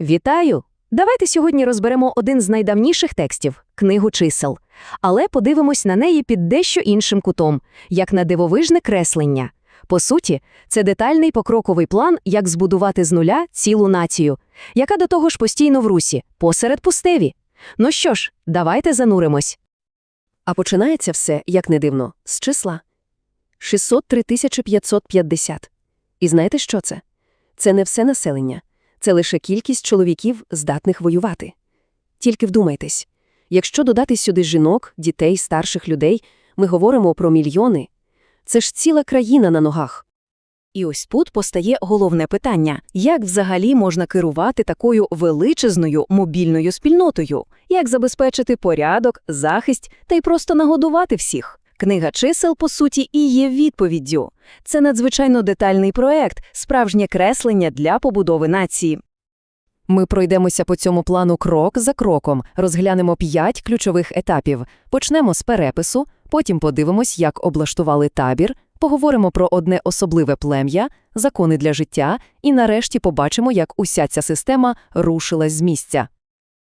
Вітаю! Давайте сьогодні розберемо один з найдавніших текстів книгу чисел. Але подивимось на неї під дещо іншим кутом, як на дивовижне креслення. По суті, це детальний покроковий план, як збудувати з нуля цілу націю, яка до того ж постійно в русі, посеред пустеві. Ну що ж, давайте зануримось. А починається все, як не дивно, з числа 603 550. І знаєте, що це? Це не все населення. Це лише кількість чоловіків, здатних воювати. Тільки вдумайтесь, якщо додати сюди жінок, дітей, старших людей, ми говоримо про мільйони. Це ж ціла країна на ногах. І ось тут постає головне питання: як взагалі можна керувати такою величезною мобільною спільнотою? Як забезпечити порядок, захист та й просто нагодувати всіх? Книга чисел, по суті, і є відповіддю. Це надзвичайно детальний проект, справжнє креслення для побудови нації. Ми пройдемося по цьому плану крок за кроком, розглянемо п'ять ключових етапів. Почнемо з перепису, потім подивимось, як облаштували табір, поговоримо про одне особливе плем'я, закони для життя, і нарешті побачимо, як уся ця система рушилась з місця.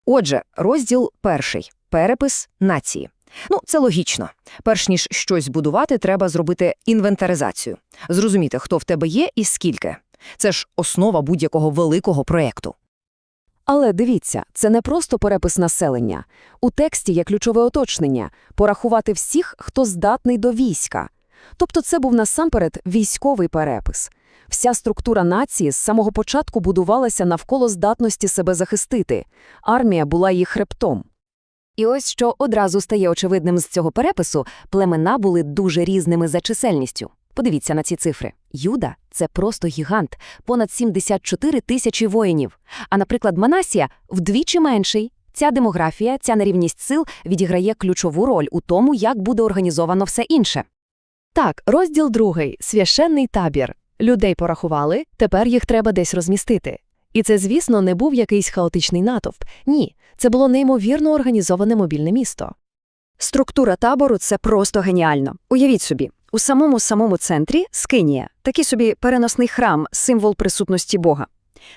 Отже, розділ перший – перепис нації. Ну, це логічно. Перш ніж щось будувати, треба зробити інвентаризацію. Зрозуміти, хто в тебе є і скільки. Це ж основа будь-якого великого проєкту. Але дивіться, це не просто перепис населення. У тексті є ключове уточнення – порахувати всіх, хто здатний до війська. Тобто це був насамперед військовий перепис. Вся структура нації з самого початку будувалася навколо здатності себе захистити. Армія була її хребтом. І ось що одразу стає очевидним з цього перепису – племена були дуже різними за чисельністю. Подивіться на ці цифри. Юда – це просто гігант, понад 74 тисячі воїнів. А, наприклад, Манасія – вдвічі менший. Ця демографія, ця нерівність сил відіграє ключову роль у тому, як буде організовано все інше. Так, розділ другий – священний табір. Людей порахували, тепер їх треба десь розмістити. І це, звісно, не був якийсь хаотичний натовп. Ні, це було неймовірно організоване мобільне місто. Структура табору – це просто геніально. Уявіть собі, у самому-самому центрі – скинія, такий собі переносний храм, символ присутності Бога.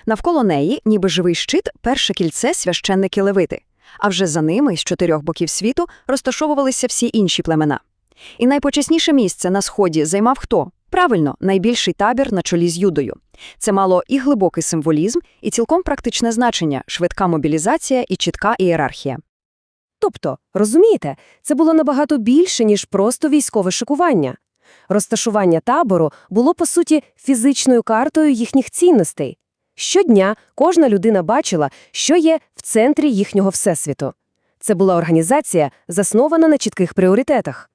Навколо неї, ніби живий щит, перше кільце – священники левити. А вже за ними, з чотирьох боків світу, розташовувалися всі інші племена. І найпочесніше місце на сході займав хто? Правильно, найбільший табір на чолі з Юдою. Це мало і глибокий символізм, і цілком практичне значення – швидка мобілізація і чітка ієрархія. Тобто, розумієте, це було набагато більше, ніж просто військове шикування. Розташування табору було, по суті, фізичною картою їхніх цінностей. Щодня кожна людина бачила, що є в центрі їхнього всесвіту. Це була організація, заснована на чітких пріоритетах.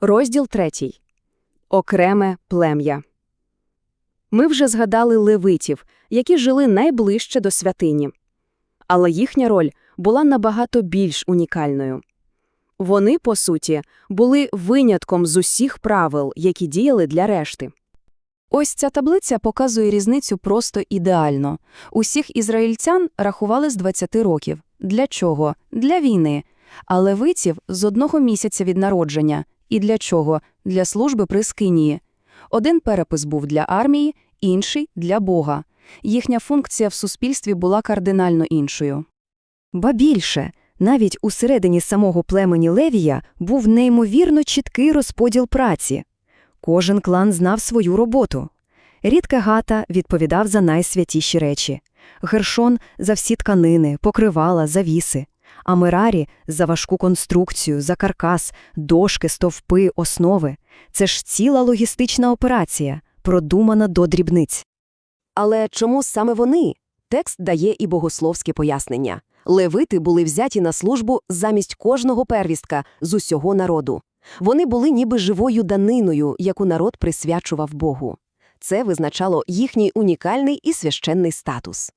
Розділ третій. Окреме плем'я. Ми вже згадали левитів, які жили найближче до святині. Але їхня роль була набагато більш унікальною. Вони, по суті, були винятком з усіх правил, які діяли для решти. Ось ця таблиця показує різницю просто ідеально. Усіх ізраїльтян рахували з 20 років. Для чого? Для війни. А левитів – з одного місяця від народження. І для чого? Для служби при Скинії. Один перепис був для армії, інший – для Бога. Їхня функція в суспільстві була кардинально іншою. Ба більше, навіть усередині самого племені Левія був неймовірно чіткий розподіл праці. Кожен клан знав свою роботу. Рід Кагата відповідав за найсвятіші речі. Гершон – за всі тканини, покривала, завіси. А за важку конструкцію, за каркас, дошки, стовпи, основи. Це ж ціла логістична операція, продумана до дрібниць. Але чому саме вони? Текст дає і богословське пояснення. Левити були взяті на службу замість кожного первістка з усього народу. Вони були ніби живою даниною, яку народ присвячував Богу. Це визначало їхній унікальний і священний статус.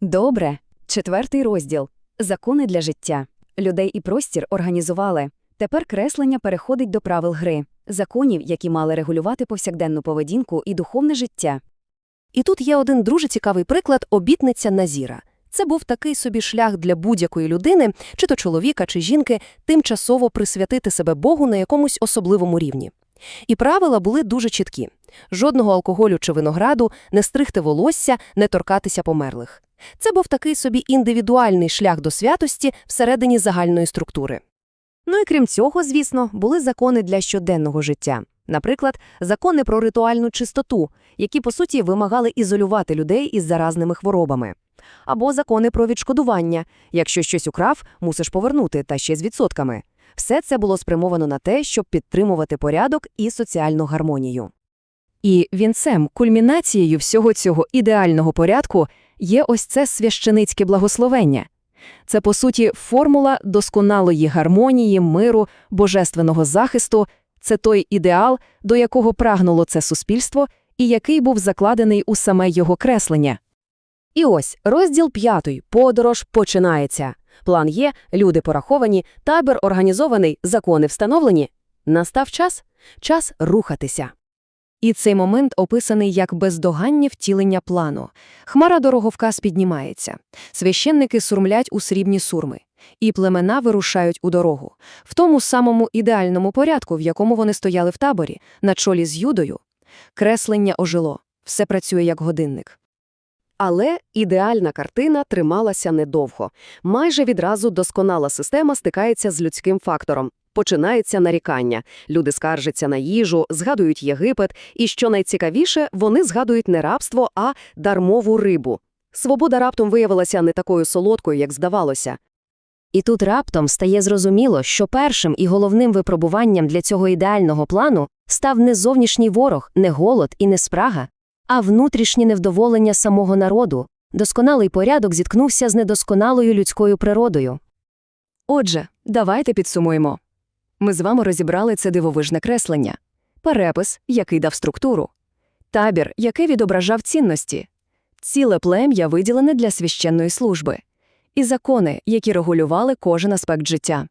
Добре. Четвертий розділ. Закони для життя. Людей і простір організували. Тепер креслення переходить до правил гри, законів, які мали регулювати повсякденну поведінку і духовне життя. І тут є один дуже цікавий приклад обітниця Назіра. Це був такий собі шлях для будь-якої людини, чи то чоловіка, чи жінки, тимчасово присвятити себе Богу на якомусь особливому рівні. І правила були дуже чіткі. Жодного алкоголю чи винограду, не стригти волосся, не торкатися померлих. Це був такий собі індивідуальний шлях до святості всередині загальної структури. Ну і крім цього, звісно, були закони для щоденного життя. Наприклад, закони про ритуальну чистоту, які, по суті, вимагали ізолювати людей із заразними хворобами. Або закони про відшкодування. Якщо щось украв, мусиш повернути, та ще з відсотками. Все це було спрямовано на те, щоб підтримувати порядок і соціальну гармонію. І вінцем, кульмінацією всього цього ідеального порядку є ось це священицьке благословення. Це, по суті, формула досконалої гармонії, миру, божественного захисту, це той ідеал, до якого прагнуло це суспільство і який був закладений у саме його креслення. І ось розділ п'ятий. Подорож починається. План є, люди пораховані, табір організований, закони встановлені. Настав час? Час рухатися. І цей момент описаний як бездоганнє втілення плану. Хмара дороговказ піднімається. Священники сурмлять у срібні сурми. І племена вирушають у дорогу. В тому самому ідеальному порядку, в якому вони стояли в таборі, на чолі з Юдою. Креслення ожило. Все працює як годинник. Але ідеальна картина трималася недовго. Майже відразу досконала система стикається з людським фактором. Починається нарікання. Люди скаржаться на їжу, згадують Єгипет, і, що найцікавіше, вони згадують не рабство, а дармову рибу. Свобода раптом виявилася не такою солодкою, як здавалося. І тут раптом стає зрозуміло, що першим і головним випробуванням для цього ідеального плану став не зовнішній ворог, не голод і не спрага, а внутрішнє невдоволення самого народу. Досконалий порядок зіткнувся з недосконалою людською природою. Отже, давайте підсумуємо. Ми з вами розібрали це дивовижне креслення. Перепис, який дав структуру. Табір, який відображав цінності. Ціле плем'я виділене для священної служби. І закони, які регулювали кожен аспект життя.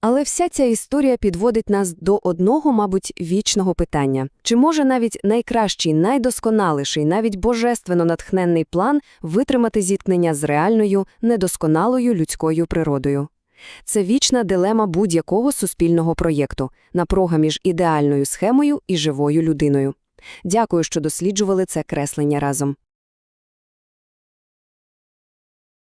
Але вся ця історія підводить нас до одного, мабуть, вічного питання. Чи може навіть найкращий, найдосконаліший, навіть божественно натхненний план витримати зіткнення з реальною, недосконалою людською природою? Це вічна дилема будь-якого суспільного проєкту, напруга між ідеальною схемою і живою людиною. Дякую, що досліджували це креслення разом.